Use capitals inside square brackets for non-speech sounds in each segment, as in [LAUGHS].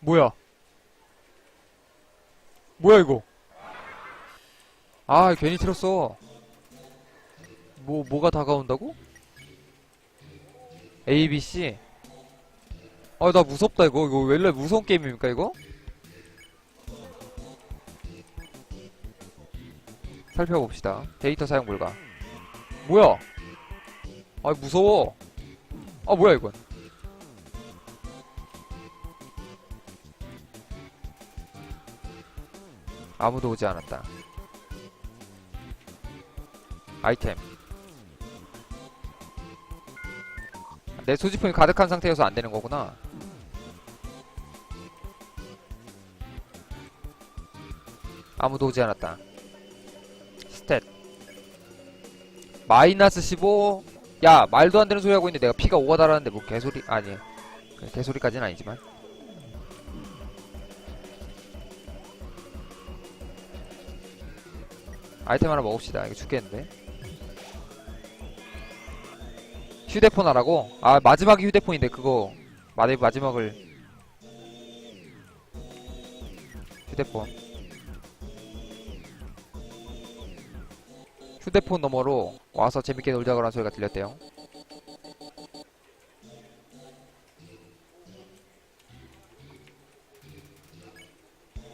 뭐야? 뭐야 이거? 아 괜히 틀었어. 뭐 뭐가 다가온다고? A B C. 아 나 무섭다 이거 이거 원래 무서운 게임입니까 이거? 살펴봅시다. 데이터 사용 불가. 뭐야? 아 무서워. 아 뭐야 이건? 아무도 오지 않았다. 아이템. 내 소지품이 가득한 상태여서 안 되는 거구나. 아무도 오지 않았다. 스탯. 마이너스 15. 야, 말도 안 되는 소리 하고 있는데 내가 피가 5가 달았는데 뭐 개소리, 아니. 개소리까지는 아니지만. 아이템 하나 먹읍시다. 이거 죽겠는데. 휴대폰 하라고? 아, 마지막이 휴대폰인데, 그거. 마, 마지막을. 휴대폰. 휴대폰 너머로 와서 재밌게 놀자고라는 소리가 들렸대요.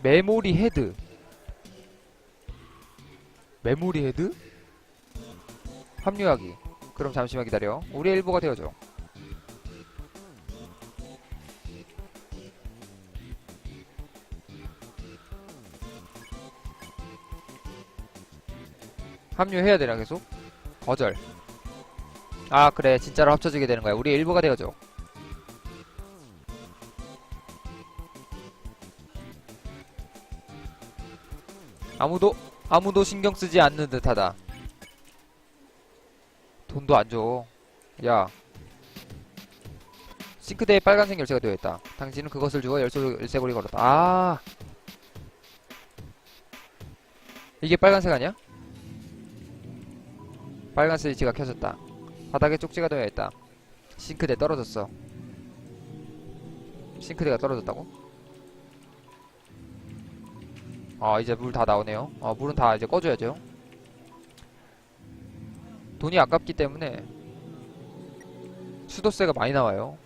메모리 헤드. 메모리 헤드? 합류하기. 그럼 잠시만 기다려. 우리 일부가 되어줘. 합류해야 되나 계속? 거절. 아 그래 진짜로 합쳐지게 되는 거야. 우리 일부가 되어줘. 아무도 아무도 신경 쓰지 않는 듯하다. 돈도 안 줘. 야. 싱크대에 빨간색 열쇠가 되어 있다. 당신은 그것을 주어 열쇠, 열쇠고리 걸었다. 아. 이게 빨간색 아니야? 빨간 스위치가 켜졌다. 바닥에 쪽지가 되어 있다. 싱크대 떨어졌어. 싱크대가 떨어졌다고? 아, 이제 물 다 나오네요. 아, 물은 다 이제 꺼줘야죠. 돈이 아깝기 때문에 수도세가 많이 나와요.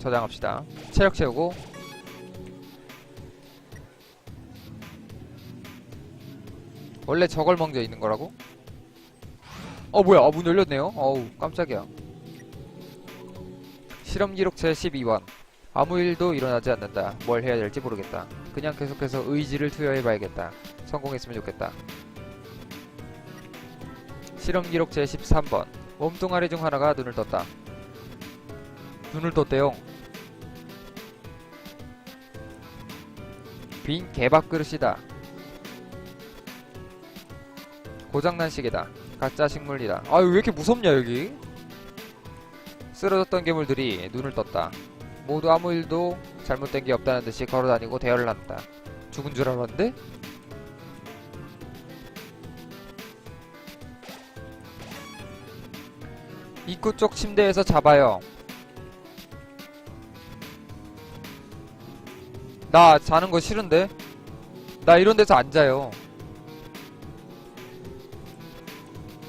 저장합시다. 체력 채우고 원래 저걸 먹져 있는 거라고? 어 뭐야 어, 문 열렸네요 어우 깜짝이야 실험 기록체 12번 아무 일도 일어나지 않는다. 뭘 해야 될지 모르겠다. 그냥 계속해서 의지를 투여해봐야겠다. 성공했으면 좋겠다. 실험 기록체 13번. 몸뚱아리 중 하나가 눈을 떴다. 눈을 떴대요. 빈 개밥 그릇이다. 고장난 시계다. 가짜 식물이다. 아유, 왜 이렇게 무섭냐, 여기? 쓰러졌던 괴물들이 눈을 떴다. 모두 아무 일도 잘못된 게 없다는 듯이 걸어다니고 대화를 나눴다. 죽은 줄 알았는데? 입구 쪽 침대에서 잡아요. 나 자는 거 싫은데? 나 이런 데서 안 자요.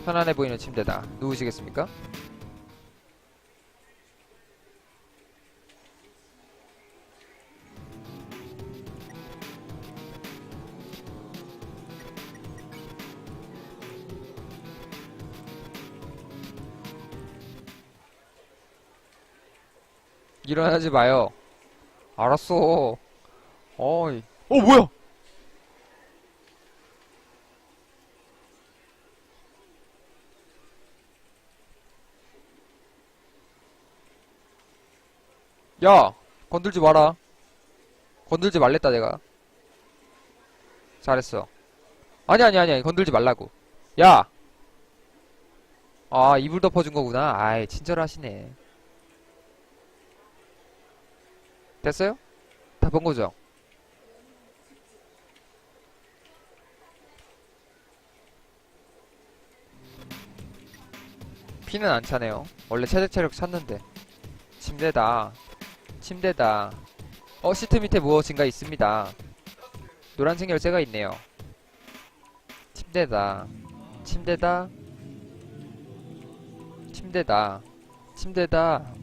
편안해 보이는 침대다. 누우시겠습니까? 일어나지 마요. 알았어. 어이. 어, 뭐야? 야, 건들지 마라. 건들지 말랬다, 내가. 잘했어. 아니, 아니, 아니, 아니, 건들지 말라고. 야! 아, 이불 덮어준 거구나. 아이, 친절하시네. 됐어요? 다 본 거죠? 피는 안 차네요. 원래 최대 체력 찼는데. 침대다. 침대다. 어, 시트 밑에 무엇인가 있습니다. 노란색 열쇠가 있네요. 침대다. 침대다. 침대다. 침대다.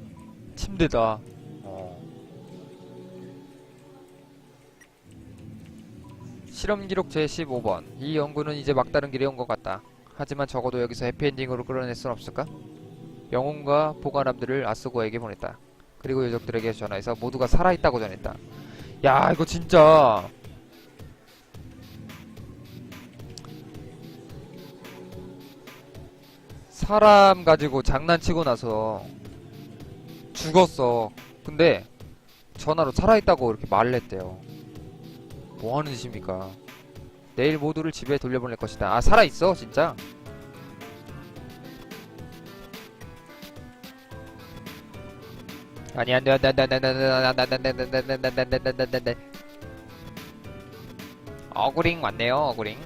침대다. 실험 기록 제15번. 이 연구는 이제 막다른 길에 온 것 같다. 하지만 적어도 여기서 해피엔딩으로 끌어낼 순 없을까? 영웅과 보관함들을 아스고에게 보냈다. 그리고 요적들에게 전화해서 모두가 살아있다고 전했다. 야, 이거 진짜. 사람 가지고 장난치고 나서 죽었어. 근데 전화로 살아있다고 이렇게 말을 했대요. 뭐 하는 짓입니까? 내일 모두를 집에 돌려보낼 것이다. 아, 살아있어, 진짜? 아니, 안 돼, 안 돼, 안 돼, 안 돼, 안 돼, 안 돼, 안 돼, 안 돼, 안 돼, 안 돼, 안 돼, 안 돼, 안 돼, 안 돼, 안 돼, 안 돼. 어그링 왔네요, 어그링.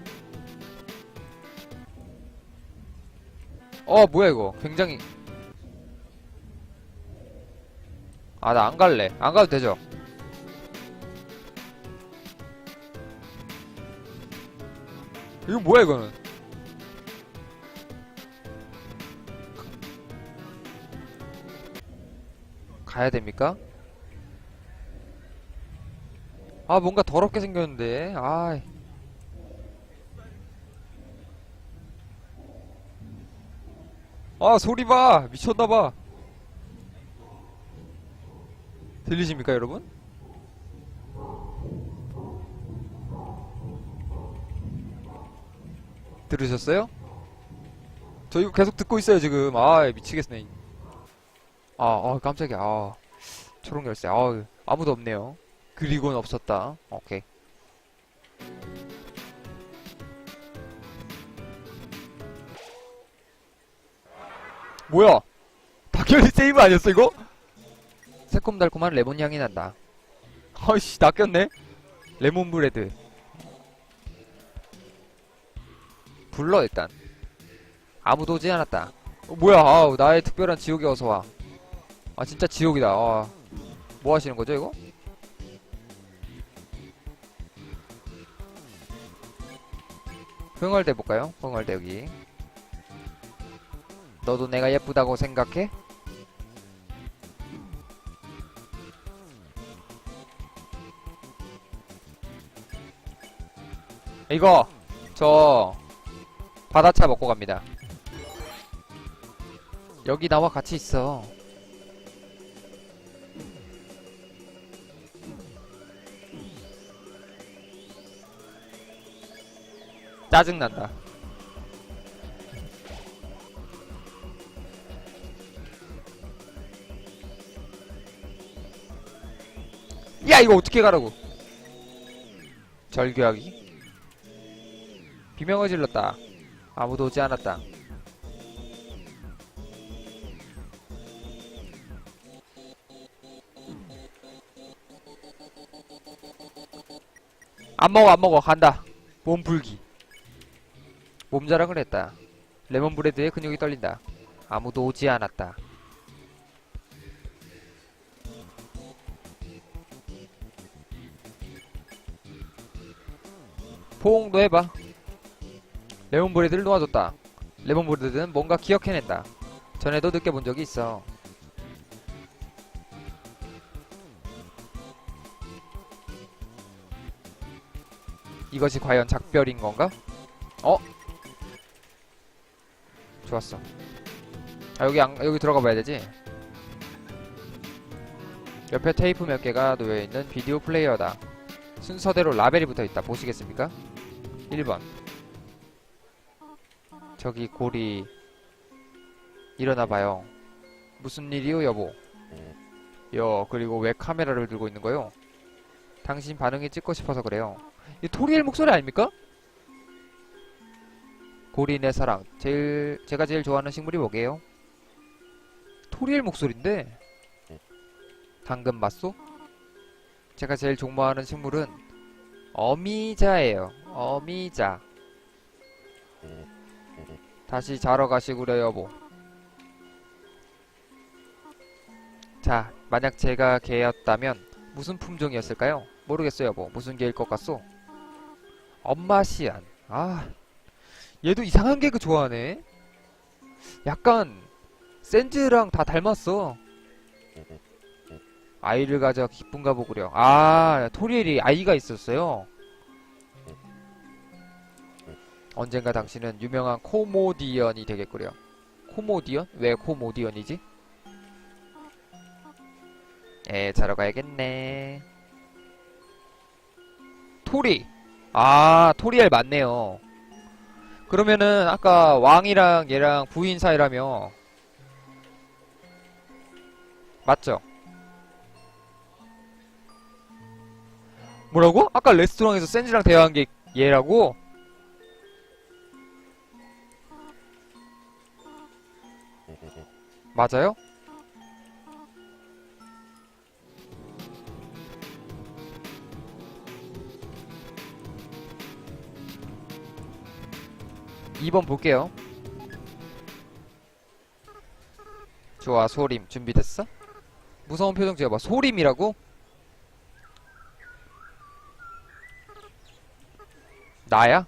어, 뭐야, 이거. 굉장히. 아, 나 안 갈래. 안 가도 되죠? 이거 뭐야, 이거는? 가야 됩니까? 아, 뭔가 더럽게 생겼는데. 아. 아, 소리 봐! 미쳤나봐. 들리십니까, 여러분? 들으셨어요? 저 이거 계속 듣고 있어요, 지금. 아, 미치겠네. 아, 아, 깜짝이야. 아, 초록 열쇠. 아, 아무도 없네요. 그리고는 없었다. 오케이. 뭐야? 닭결이 세이브 아니었어, 이거? 새콤달콤한 레몬 향이 난다. 아이씨, 낚였네? 레몬 브레드. 불러, 일단. 아무도 오지 않았다. 어, 뭐야, 아우, 나의 특별한 지옥에 어서와. 아, 진짜 지옥이다. 아, 뭐 하시는 거죠, 이거? 흥얼대 볼까요? 흥얼대 여기. 너도 내가 예쁘다고 생각해? 이거 저 바다차 먹고 갑니다. 여기 나와 같이 있어. 짜증난다. 야, 이거 어떻게 가라고? 절규하기? 비명을 질렀다. 아무도 오지 않았다. 안 먹어, 안 먹어. 간다. 몸풀기. 몸자랑을 했다. 레몬브레드의 근육이 떨린다. 아무도 오지 않았다. 포옹도 해봐. 레몬브레드를 놓아줬다. 레몬브레드는 뭔가 기억해낸다. 전에도 느껴본 적이 있어. 이것이 과연 작별인 건가? 어? 좋았어. 아, 여기 안, 여기 들어가 봐야 되지? 옆에 테이프 몇 개가 놓여 있는 비디오 플레이어다. 순서대로 라벨이 붙어 있다. 보시겠습니까? 1번. 저기 고리. 일어나봐요. 무슨 일이요, 여보? 여, 그리고 왜 카메라를 들고 있는 거요? 당신 반응이 찍고 싶어서 그래요. 이 토리엘 목소리 아닙니까? 고리 내 사랑. 제일, 제가 제일 좋아하는 식물이 뭐게요? 토리엘 목소리인데? 당근 맛소? 제가 제일 좋아하는 식물은 어미자예요. 어미자. 다시 자러 가시구려 여보. 자 만약 제가 개였다면 무슨 품종이었을까요? 모르겠어요 여보. 무슨 개일 것 같소? 엄마 시안 아 얘도 이상한 개그 좋아하네. 약간 샌즈랑 다 닮았어. 아이를 가져 기쁜가 보구려. 아 토리엘이 아이가 있었어요? 언젠가 당신은 유명한 코모디언이 되겠구려. 코모디언? 왜 코모디언이지? 에, 자러 가야겠네. 토리! 아, 토리엘 맞네요. 그러면은, 아까 왕이랑 얘랑 부인 사이라며. 맞죠? 뭐라고? 아까 레스토랑에서 센지랑 대화한 게 얘라고? 맞아요? 이번 볼게요. 좋아, 소림. 준비됐어? 무서운 표정 지어봐. 소림이라고? 나야?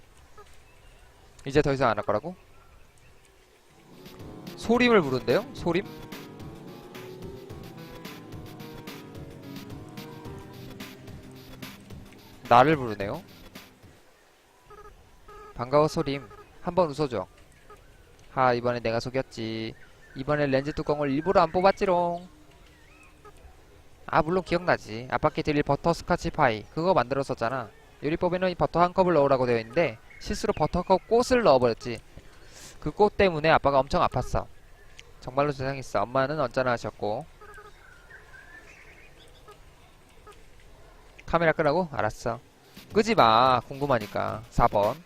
이제 더 이상 안 할 거라고? 소림을 부른대요? 소림? 나를 부르네요. 반가워 소림. 한번 웃어줘. 하 이번에 내가 속였지. 이번에 렌즈 뚜껑을 일부러 안 뽑았지롱. 아 물론 기억나지. 아빠께 드릴 버터 스카치 파이 그거 만들었었잖아. 요리법에는 이 버터 한 컵을 넣으라고 되어 있는데 실수로 버터컵 꽃을 넣어버렸지. 그 꽃 때문에 아빠가 엄청 아팠어. 정말로 세상했어. 엄마는 언짢아 하셨고. 카메라 끄라고? 알았어. 끄지 마. 궁금하니까. 4번.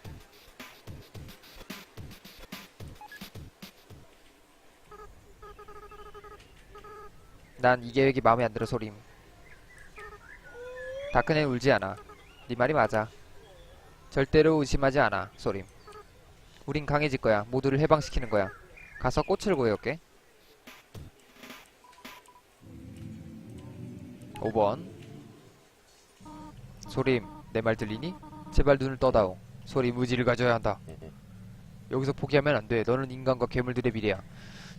난 이 계획이 마음에 안 들어 소림. 다크는 울지 않아. 네 말이 맞아. 절대로 의심하지 않아, 소림. 우린 강해질 거야. 모두를 해방시키는 거야. 가서 꽃을 구해올게. 5번. 소림, 내 말 들리니? 제발 눈을 떠다오. 소림, 의지를 가져야 한다. 여기서 포기하면 안 돼. 너는 인간과 괴물들의 미래야.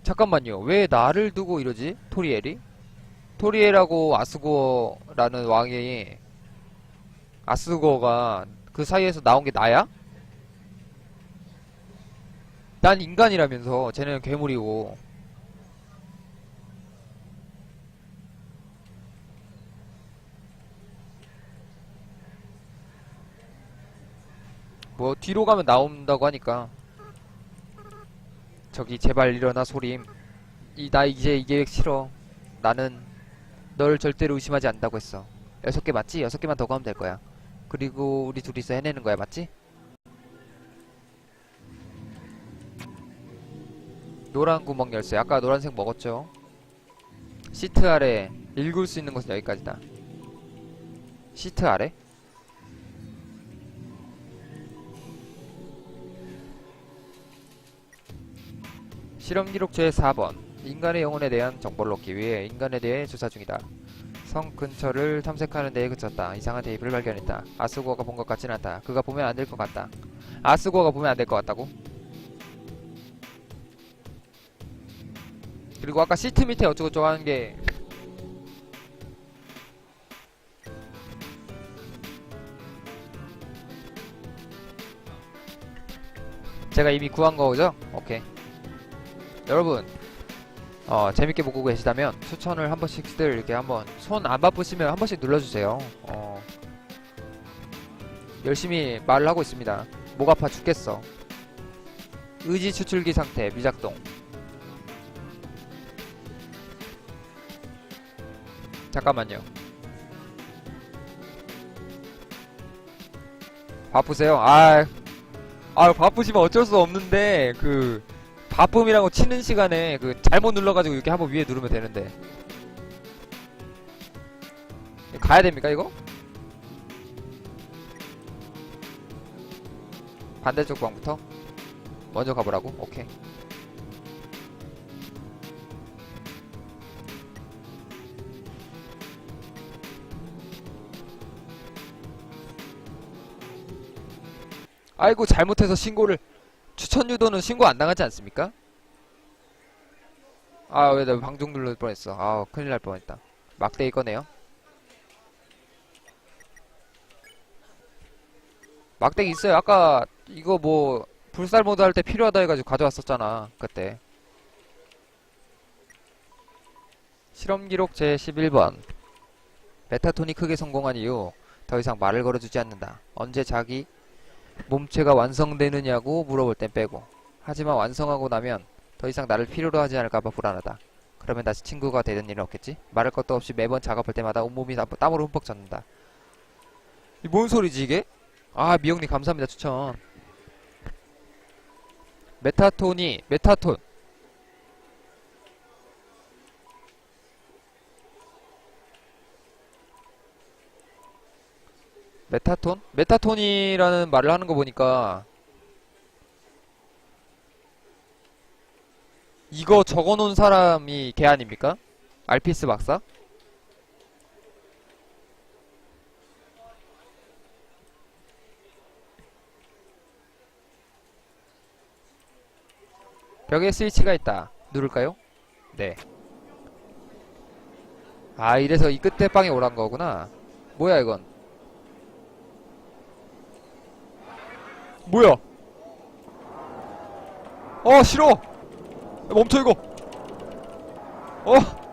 잠깐만요. 왜 나를 두고 이러지? 토리엘이? 토리엘하고 아스고라는 왕이 아스고가 그 사이에서 나온 게 나야? 난 인간이라면서 쟤는 괴물이고. 뭐 뒤로 가면 나온다고 하니까. 저기 제발 일어나 소림. 이 나 이제 이 계획 싫어. 나는 널 절대로 의심하지 않는다고 했어. 여섯 개 맞지? 여섯 개만 더 가면 될 거야. 그리고 우리 둘이서 해내는 거야 맞지? 노란 구멍 열쇠 아까 노란색 먹었죠? 시트 아래 읽을 수 있는 것은 여기까지다 시트 아래? 실험 기록 제4번 인간의 영혼에 대한 정보를 얻기 위해 인간에 대해 조사 중이다. 성 근처를 탐색하는 데에 그쳤다. 이상한 테이프를 발견했다. 아스고가 본 것 같진 않다. 그가 보면 안 될 것 같다. 아스고가 보면 안 될 것 같다고? 그리고 아까 시트 밑에 어쩌고저쩌고 하는 게 제가 이미 구한 거죠? 오케이. 여러분 어, 재밌게 보고 계시다면 추천을 한 번씩들 이렇게 한번 손 안 바쁘시면 한 번씩 눌러주세요. 어, 열심히 말을 하고 있습니다. 목 아파 죽겠어. 의지 추출기 상태 미작동. 잠깐만요. 바쁘세요? 아, 아 바쁘시면 어쩔 수 없는데 그 바쁨이라고 치는 시간에 그 잘못 눌러가지고 이렇게 한번 위에 누르면 되는데 가야 됩니까 이거? 반대쪽 방부터 먼저 가보라고? 오케이 아이고 잘못해서 신고를 추천 유도는 신고 안 당하지 않습니까? 아 왜 나 방종 눌러 뻔했어. 아 큰일 날 뻔했다. 막대기 꺼내요. 막대기 있어요. 아까 이거 뭐 불살 모드 할 때 필요하다 해가지고 가져왔었잖아 그때. 실험 기록 제11번. 메타톤이 크게 성공한 이후 더 이상 말을 걸어주지 않는다. 언제 자기 몸체가 완성되느냐고 물어볼 땐 빼고 하지만 완성하고 나면 더 이상 나를 필요로 하지 않을까봐 불안하다. 그러면 다시 친구가 되는 일은 없겠지? 말할 것도 없이 매번 작업할 때마다 온몸이 땀- 땀으로 흠뻑 젖는다. 이 뭔 소리지 이게? 아 미영님 감사합니다 추천. 메타톤이 메타톤 메타톤? 메타톤이라는 말을 하는 거 보니까 이거 적어놓은 사람이 걔 아닙니까? 알피스 박사? 벽에 스위치가 있다. 누를까요? 네. 아, 이래서 이 끝에 방에 오란 거구나. 뭐야, 이건? 뭐야? 어, 싫어! 야, 멈춰, 이거! 어!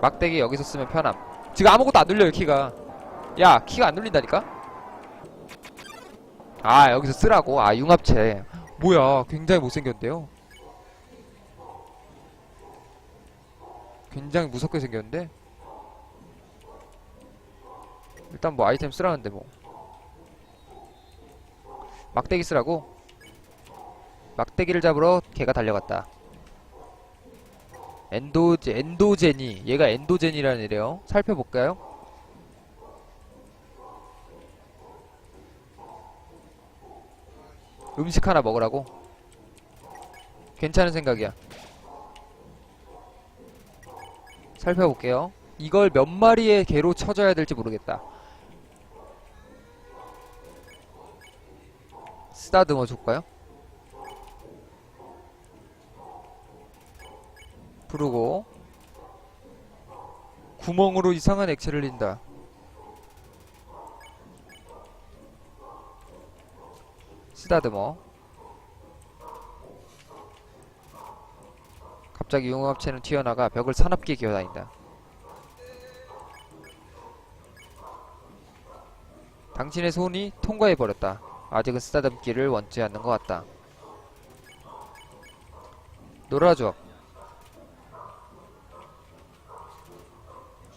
막대기 여기서 쓰면 편함. 지금 아무것도 안 눌려요, 키가. 야, 키가 안 눌린다니까? 아, 여기서 쓰라고? 아, 융합체. 뭐야, 굉장히 못생겼는데요? 굉장히 무섭게 생겼는데? 일단 뭐 아이템 쓰라는데 뭐. 막대기 쓰라고? 막대기를 잡으러 걔가 달려갔다. 엔도제, 엔도제니. 얘가 엔도제니라는 애래요. 살펴볼까요? 음식 하나 먹으라고? 괜찮은 생각이야. 살펴볼게요. 이걸 몇 마리의 개로 쳐줘야 될지 모르겠다. 쓰다듬어 줄까요? 부르고 구멍으로 이상한 액체를 린다. 쓰다듬어 갑자기 융합체는 튀어나가 벽을 사납게 기어다닌다. 당신의 손이 통과해버렸다. 아직은 쓰다듬기를 원치 않는 것 같다. 놀아줘.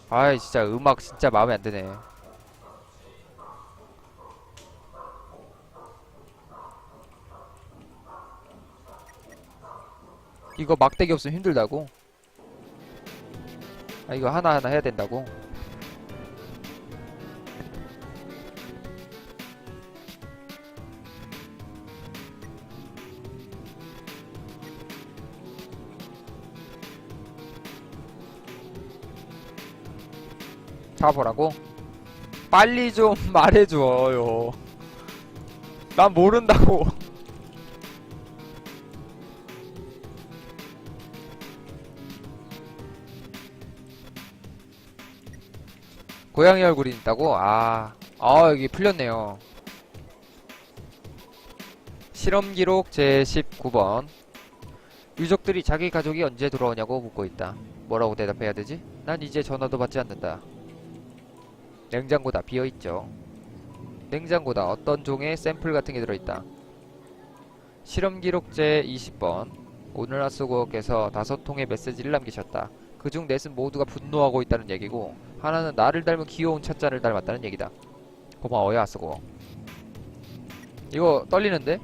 아이 진짜 음악 진짜 마음에 안 드네. 이거 막대기 없으면 힘들다고? 아 이거 하나하나 해야 된다고? 잡으라고? 빨리 좀 [LAUGHS] 말해줘요. 난 모른다고. [LAUGHS] 고양이 얼굴이 있다고? 아, 아, 여기 풀렸네요. 실험 기록 제19번. 유족들이 자기 가족이 언제 돌아오냐고 묻고 있다. 뭐라고 대답해야 되지? 난 이제 전화도 받지 않는다. 냉장고다 비어있죠. 냉장고다 어떤 종의 샘플 같은 게 들어있다. 실험 기록제 20번. 오늘 하수구께서 다섯 통의 메시지를 남기셨다. 그중 넷은 모두가 분노하고 있다는 얘기고 하나는 나를 닮은 귀여운 찻잔을 닮았다는 얘기다. 고마워요 하수구. 이거 떨리는데?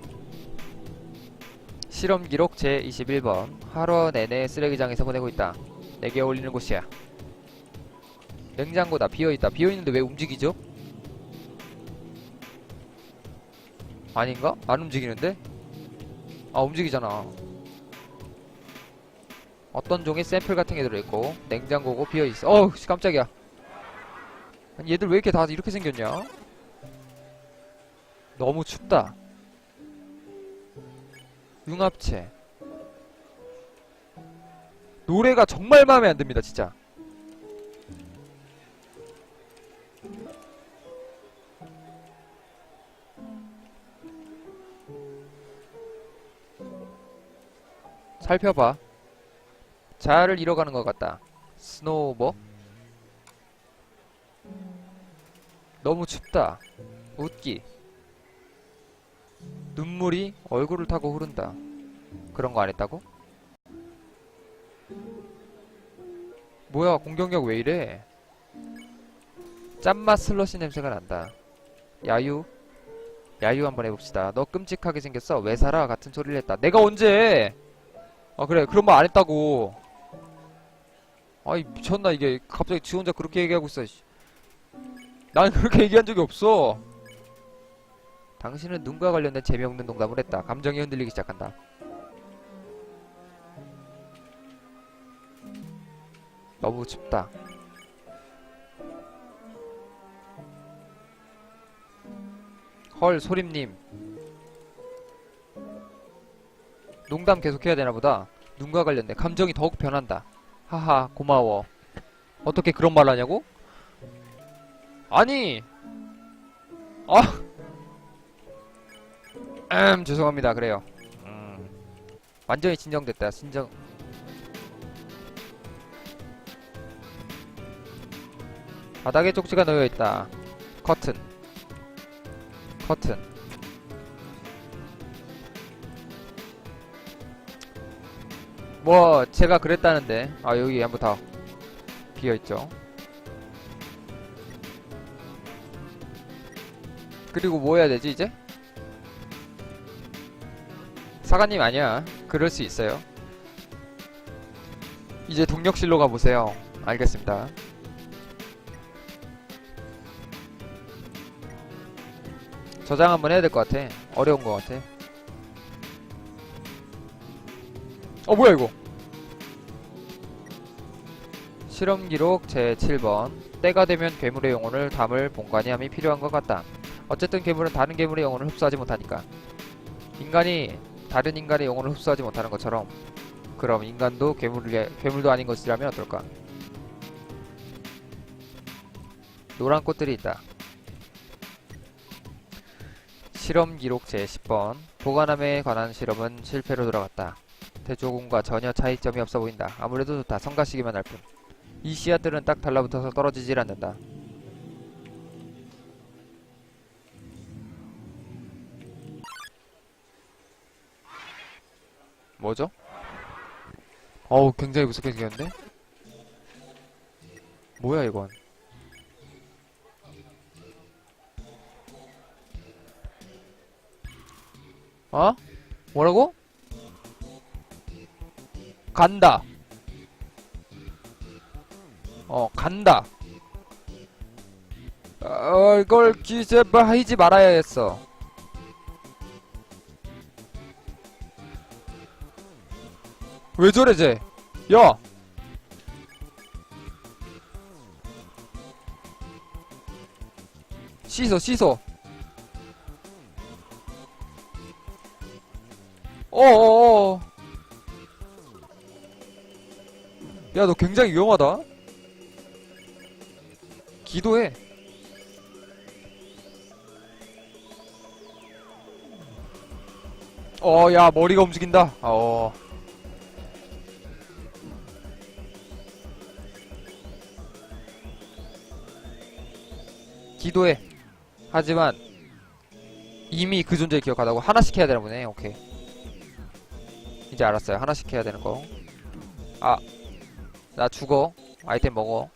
실험 기록 제21번. 하루 내내 쓰레기장에서 보내고 있다. 내게 어울리는 곳이야. 냉장고다 비어있다 비어있는데 왜 움직이죠? 아닌가? 안 움직이는데? 아 움직이잖아 어떤 종의 샘플 같은 게 들어있고 냉장고고 비어있어 어우 씨, 깜짝이야 아니, 얘들 왜 이렇게 다 이렇게 생겼냐? 너무 춥다. 융합체. 노래가 정말 마음에 안 듭니다, 진짜. 살펴봐. 자아를 잃어가는 것 같다. 스노우버? 너무 춥다. 웃기. 눈물이 얼굴을 타고 흐른다. 그런 거 안 했다고? 뭐야, 공격력 왜 이래? 짠맛 슬러시 냄새가 난다. 야유? 야유 한번 해봅시다. 너 끔찍하게 생겼어. 왜 살아? 같은 소리를 했다. 내가 언제? 아, 그래. 그런 말 안 했다고. 아이, 미쳤나, 이게. 갑자기 지 혼자 그렇게 얘기하고 있어, 씨. 난 그렇게 얘기한 적이 없어. 당신은 눈과 관련된 재미없는 농담을 했다. 감정이 흔들리기 시작한다. 너무 춥다. 헐, 소림님. 농담 계속 해야 되나 보다. 눈과 관련된 감정이 더욱 변한다. 하하, 고마워. 어떻게 그런 말 하냐고? 아니! 아! 음, 죄송합니다. 그래요. 음, 완전히 진정됐다. 진정. 바닥에 쪽지가 놓여 있다. 커튼. 커튼. 뭐 제가 그랬다는데. 아 여기 한번 다 비어 있죠. 그리고 뭐 해야 되지 이제? 사관님 아니야. 그럴 수 있어요. 이제 동력실로 가보세요. 알겠습니다. 저장 한번 해야 될 것 같아. 어려운 것 같아. 어, 뭐야, 이거? 실험 기록 제7번. 때가 되면 괴물의 영혼을 담을 본관이함이 필요한 것 같다. 어쨌든 괴물은 다른 괴물의 영혼을 흡수하지 못하니까. 인간이 다른 인간의 영혼을 흡수하지 못하는 것처럼 그럼 인간도 괴물이, 괴물도 아닌 것이라면 어떨까? 노란 꽃들이 있다. 실험 기록 제10번 보관함에 관한 실험은 실패로 돌아갔다. 대조군과 전혀 차이점이 없어 보인다. 아무래도 좋다. 성가시기만 할 뿐. 이 씨앗들은 딱 달라붙어서 떨어지질 않는다. 뭐죠? 어우 굉장히 무섭게 생겼는데? 뭐야 이건 어? 뭐라고? 간다. 어 간다. 어 이걸 기재 하지 말아야겠어. 왜 저래 쟤? 야! 씻어 씻어. 어어어 야 너 굉장히 위험하다 기도해 어 야 머리가 움직인다 어 기도해. 하지만 이미 그 존재를 기억하다고 하나씩 해야 되나 보네. 오케이. 이제 알았어요. 하나씩 해야 되는 거. 아, 나 죽어. 아이템 먹어.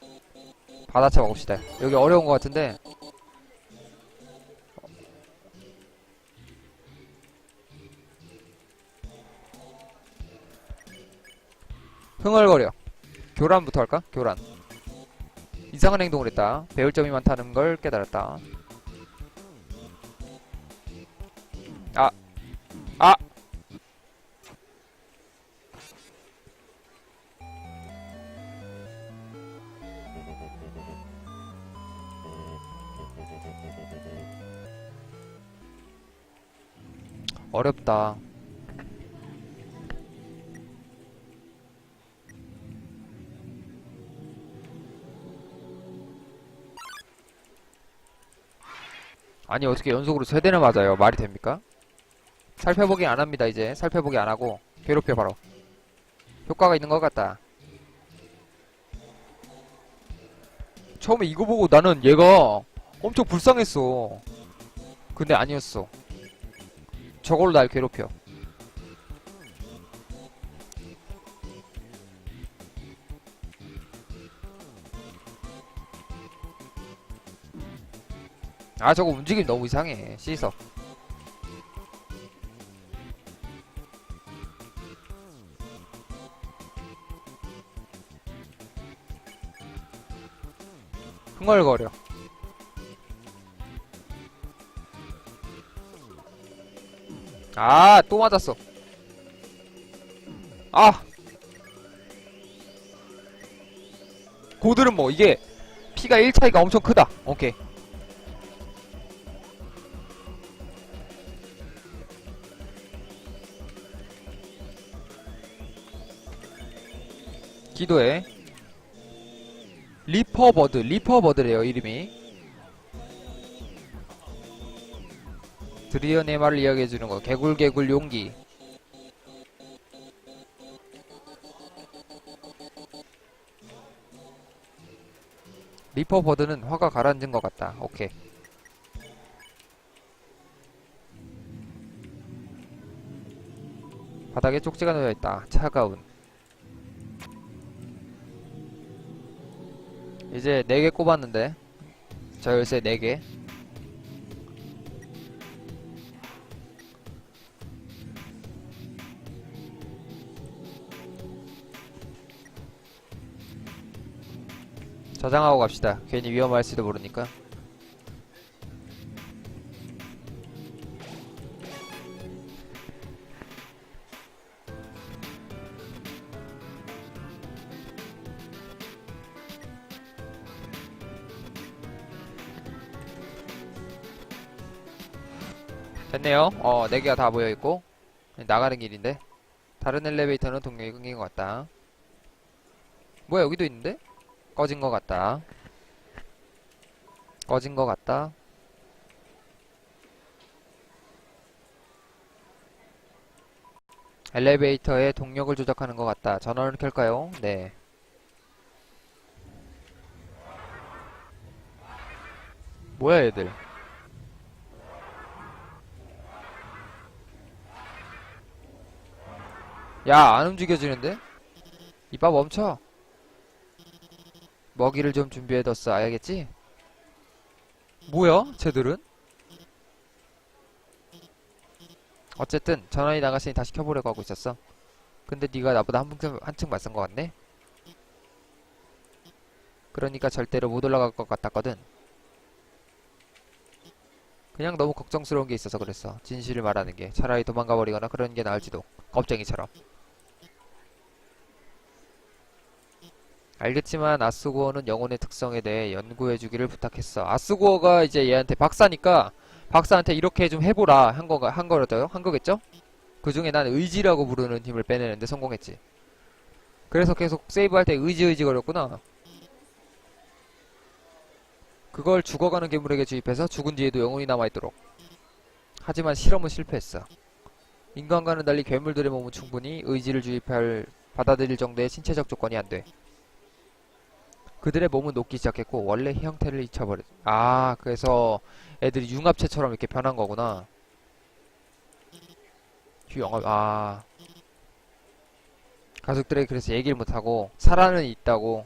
바다차 먹읍시다. 여기 어려운 것 같은데. 흥얼거려. 교란부터 할까? 교란. 이상한 행동을 했다. 배울 점이 많다는 걸 깨달았다. 어렵다. 아니 어떻게 연속으로 세 대나 맞아요? 말이 됩니까? 살펴보기 안 합니다 이제 살펴보기 안 하고 괴롭혀 바로 효과가 있는 것 같다 처음에 이거 보고 나는 얘가 엄청 불쌍했어 근데 아니었어 저걸로 날 괴롭혀. 아 저거 움직임 너무 이상해. 씻어. 흥얼거려 아 또 맞았어 아 고들은 뭐 이게 피가 1 차이가 엄청 크다 오케이 기도해. 리퍼버드, 리퍼버드래요, 이름이. 드디어 내 말을 이야기해주는 거. 개굴개굴 용기. 리퍼 버드는 화가 가라앉은 것 같다. 오케이. 바닥에 쪽지가 놓여 있다. 차가운. 이제 4개 꼽았는데 저 열쇠 4개 저장하고 갑시다. 괜히 위험할지도 모르니까. 됐네요. 어 4개가 다 모여있고 나가는 길인데. 다른 엘리베이터는 동력이 끊긴 것 같다. 뭐야 여기도 있는데? 꺼진 것 같다 꺼진 것 같다 엘리베이터의 동력을 조작하는 것 같다 전원을 켤까요? 네 뭐야 얘들 야, 안 움직여지는데? 이봐 멈춰. 먹이를 좀 준비해뒀어. 알겠지? 뭐야? 쟤들은? 어쨌든 전원이 나갔으니 다시 켜보려고 하고 있었어. 근데 네가 나보다 한층 한층 맞선 것 같네? 그러니까 절대로 못 올라갈 것 같았거든. 그냥 너무 걱정스러운 게 있어서 그랬어. 진실을 말하는 게. 차라리 도망가 버리거나 그런 게 나을지도. 겁쟁이처럼. 알겠지만 아스고어는 영혼의 특성에 대해 연구해주기를 부탁했어. 아스고어가 이제 얘한테 박사니까 박사한테 이렇게 좀 해보라 한 거가 한 거라도요? 한 거겠죠? 그 중에 난 의지라고 부르는 힘을 빼내는데 성공했지. 그래서 계속 세이브할 때 의지 의지 거렸구나. 그걸 죽어가는 괴물에게 주입해서 죽은 뒤에도 영혼이 남아있도록. 하지만 실험은 실패했어. 인간과는 달리 괴물들의 몸은 충분히 의지를 주입할 받아들일 정도의 신체적 조건이 안 돼. 그들의 몸은 녹기 시작했고 원래 형태를 잊혀버렸. 아, 그래서 애들이 융합체처럼 이렇게 변한 거구나. 융합. 아. 가족들에게 그래서 얘기를 못하고 살아는 있다고